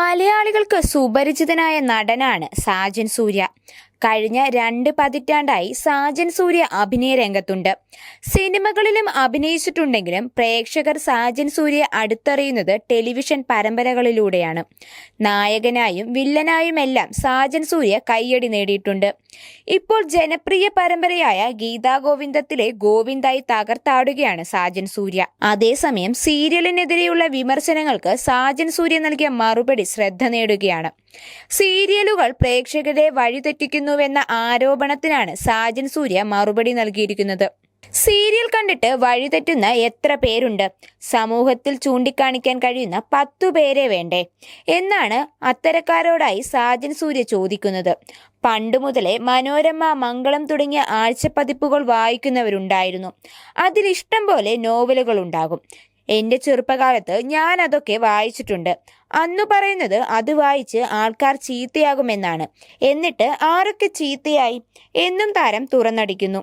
മലയാളികൾക്ക് സുപരിചിതനായ നടനാണ് സാജൻ സൂര്യ. കഴിഞ്ഞ രണ്ട് പതിറ്റാണ്ടായി സാജൻ സൂര്യ അഭിനയ രംഗത്തുണ്ട്. സിനിമകളിലും അഭിനയിച്ചിട്ടുണ്ടെങ്കിലും പ്രേക്ഷകർ സാജൻ സൂര്യ അടുത്തറിയുന്നത് ടെലിവിഷൻ പരമ്പരകളിലൂടെയാണ്. നായകനായും വില്ലനായുമെല്ലാം സാജൻ സൂര്യ കയ്യടി നേടിയിട്ടുണ്ട്. ഇപ്പോൾ ജനപ്രിയ പരമ്പരയായ ഗീതാ ഗോവിന്ദത്തിലെ ഗോവിന്ദായി തകർത്താടുകയാണ് സാജൻ സൂര്യ. അതേസമയം സീരിയലിനെതിരെയുള്ള വിമർശനങ്ങൾക്ക് സാജൻ സൂര്യ നൽകിയ മറുപടി ശ്രദ്ധ നേടുകയാണ്. സീരിയലുകൾ പ്രേക്ഷകരെ വഴിതെറ്റിക്കുന്നുവെന്ന ആരോപണത്തിനാണ് സാജൻ സൂര്യ മറുപടി നൽകിയിരിക്കുന്നത്. സീരിയൽ കണ്ടിട്ട് വഴിതെറ്റുന്ന എത്ര പേരുണ്ട്? സമൂഹത്തിൽ ചൂണ്ടിക്കാണിക്കാൻ കഴിയുന്ന പത്തു പേരെ വേണ്ടേ? എന്നാണ് അത്തരക്കാരോടായി സാജൻ സൂര്യ ചോദിക്കുന്നത്. പണ്ടു മുതലേ മനോരമ മംഗളം തുടങ്ങിയ ആഴ്ചപ്പതിപ്പുകൾ വായിക്കുന്നവരുണ്ടായിരുന്നു. അതിലിഷ്ടം പോലെ നോവലുകൾ ഉണ്ടാകും. എന്റെ ചെറുപ്പകാലത്ത് ഞാൻ അതൊക്കെ വായിച്ചിട്ടുണ്ട്. അന്നു പറയുന്നത് അത് വായിച്ച് ആൾക്കാർ ചീത്തയാകുമെന്നാണ്. എന്നിട്ട് ആരൊക്കെ ചീത്തയായി? എന്നും താരം തുറന്നടിക്കുന്നു.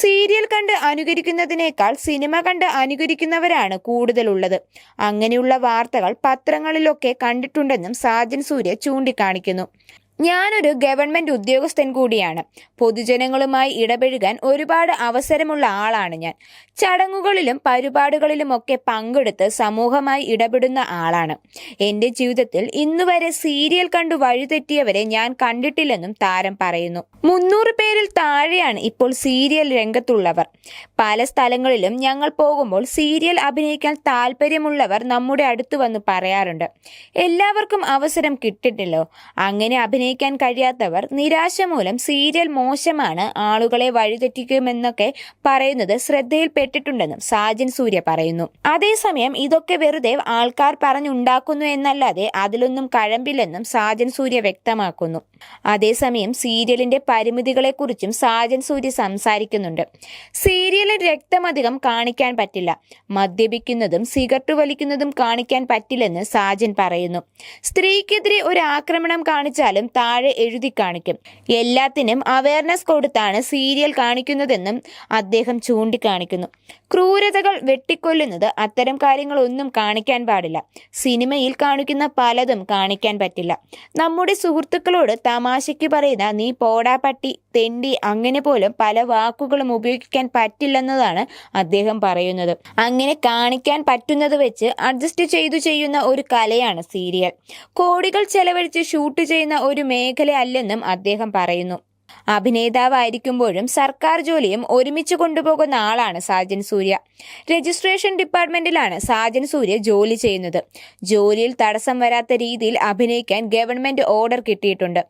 സീരിയൽ കണ്ട് അനുകരിക്കുന്നതിനേക്കാൾ സിനിമ കണ്ട് അനുകരിക്കുന്നവരാണ് കൂടുതലുള്ളത്. അങ്ങനെയുള്ള വാർത്തകൾ പത്രങ്ങളിലൊക്കെ കണ്ടിട്ടുണ്ടെന്നും സാജൻ സൂര്യ ചൂണ്ടിക്കാണിക്കുന്നു. ഞാനൊരു ഗവൺമെന്റ് ഉദ്യോഗസ്ഥൻ കൂടിയാണ്. പൊതുജനങ്ങളുമായി ഇടപഴകാൻ ഒരുപാട് അവസരമുള്ള ആളാണ് ഞാൻ. ചടങ്ങുകളിലും പരിപാടികളിലുമൊക്കെ പങ്കെടുത്ത് സമൂഹമായി ഇടപെടുന്ന ആളാണ്. എന്റെ ജീവിതത്തിൽ ഇന്നുവരെ സീരിയൽ കണ്ടു വഴിതെറ്റിയവരെ ഞാൻ കണ്ടിട്ടില്ലെന്നും താരം പറയുന്നു. മുന്നൂറ് പേരിൽ താഴെയാണ് ഇപ്പോൾ സീരിയൽ രംഗത്തുള്ളവർ. പല സ്ഥലങ്ങളിലും ഞങ്ങൾ പോകുമ്പോൾ സീരിയൽ അഭിനയിക്കാൻ താല്പര്യമുള്ളവർ നമ്മുടെ അടുത്ത് വന്ന് പറയാറുണ്ട്. എല്ലാവർക്കും അവസരം കിട്ടിട്ടില്ലോ? അങ്ങനെ അഭിനയിക്കാൻ കഴിയാത്തവർ നിരാശ മൂലം സീരിയൽ മോശമാണ് ആളുകളെ വഴിതെറ്റിക്കുമെന്നൊക്കെ പറയുന്നത് ശ്രദ്ധയിൽപ്പെട്ടിട്ടുണ്ടെന്നും സാജൻ സൂര്യ പറയുന്നു. അതേസമയം ഇതൊക്കെ വെറുതെ ആൾക്കാർ പറഞ്ഞുണ്ടാക്കുന്നു എന്നല്ലാതെ അതിലൊന്നും കഴമ്പില്ലെന്നും സാജൻ സൂര്യ വ്യക്തമാക്കുന്നു. അതേസമയം സീരിയലിന്റെ പരിമിതികളെക്കുറിച്ചും സാജൻ സൂര്യ സംസാരിക്കുന്നുണ്ട്. സീരിയലിൽ രക്തമധികം കാണിക്കാൻ പറ്റില്ല. മദ്യപിക്കുന്നതും സിഗരറ്റ് വലിക്കുന്നതും കാണിക്കാൻ പറ്റില്ലെന്ന് സാജൻ പറയുന്നു. സ്ത്രീക്കെതിരെ ഒരു ആക്രമണം കാണിച്ചാലും താഴെ എഴുതി കാണിക്കും. എല്ലാത്തിനും അവയർനെസ് കൊടുത്താണ് സീരിയൽ കാണിക്കുന്നതെന്നും അദ്ദേഹം ചൂണ്ടിക്കാണിക്കുന്നു. ക്രൂരതകൾ വെട്ടിക്കൊല്ലുന്നത് അത്തരം കാര്യങ്ങളൊന്നും കാണിക്കാൻ പാടില്ല. സിനിമയിൽ കാണിക്കുന്ന പലതും കാണിക്കാൻ പറ്റില്ല. നമ്മുടെ സുഹൃത്തുക്കളോട് തമാശയ്ക്ക് പറയുന്ന നീ പോടാ പട്ടി തെണ്ടി അങ്ങനെ പോലും പല വാക്കുകളും ഉപയോഗിക്കാൻ പറ്റില്ലെന്നതാണ് അദ്ദേഹം പറയുന്നത്. അങ്ങനെ കാണിക്കാൻ പറ്റുന്നത് വെച്ച് അഡ്ജസ്റ്റ് ചെയ്തു ചെയ്യുന്ന ഒരു കലയാണ് സീരിയൽ കോടികൾ ചെലവഴിച്ച് ഷൂട്ട് ചെയ്യുന്ന ഒരു മേഖല അല്ലെന്നും അദ്ദേഹം പറയുന്നു. അഭിനേതാവായിരിക്കുമ്പോഴും സർക്കാർ ജോലിയും ഒരുമിച്ച് കൊണ്ടുപോകുന്ന ആളാണ് സാജൻ സൂര്യ. രജിസ്ട്രേഷൻ ഡിപ്പാർട്ട്മെന്റിലാണ് സാജൻ സൂര്യ ജോലി ചെയ്യുന്നത്. ജോലിയിൽ തടസ്സം വരാത്ത രീതിയിൽ അഭിനയിക്കാൻ ഗവൺമെന്റ് ഓർഡർ കിട്ടിയിട്ടുണ്ട്.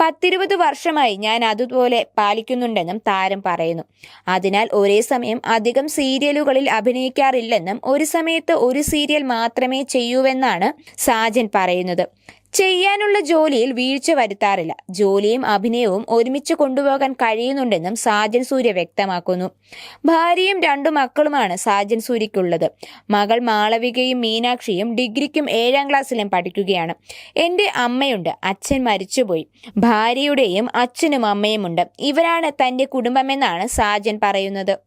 പത്തിരുപത് വർഷമായി ഞാൻ അതുപോലെ പാലിക്കുന്നുണ്ടെന്നും താരം പറയുന്നു. അതിനാൽ ഒരേ സമയം അധികം സീരിയലുകളിൽ അഭിനയിക്കാറില്ലെന്നും ഒരു സമയത്ത് ഒരു സീരിയൽ മാത്രമേ ചെയ്യൂവെന്നാണ് സാജൻ പറയുന്നത്. ചെയ്യാനുള്ള ജോലിയിൽ വീഴ്ച വരുത്താറില്ല. ജോലിയും അഭിനയവും ഒരുമിച്ച് കൊണ്ടുപോകാൻ കഴിയുന്നുണ്ടെന്നും സാജൻ സൂര്യ വ്യക്തമാക്കുന്നു. ഭാര്യയും രണ്ടു മക്കളുമാണ് സാജൻ സൂര്യയ്ക്കുള്ളത് മകൾ മാളവികയും മീനാക്ഷിയും ഡിഗ്രിക്കും ഏഴാം ക്ലാസ്സിലും പഠിക്കുകയാണ്. എന്റെ അമ്മയുണ്ട്. അച്ഛൻ മരിച്ചുപോയി. ഭാര്യയുടെയും അച്ഛനും അമ്മയുമുണ്ട്. ഇവരാണ് തന്റെ കുടുംബമെന്നാണ് സാജൻ പറയുന്നത്.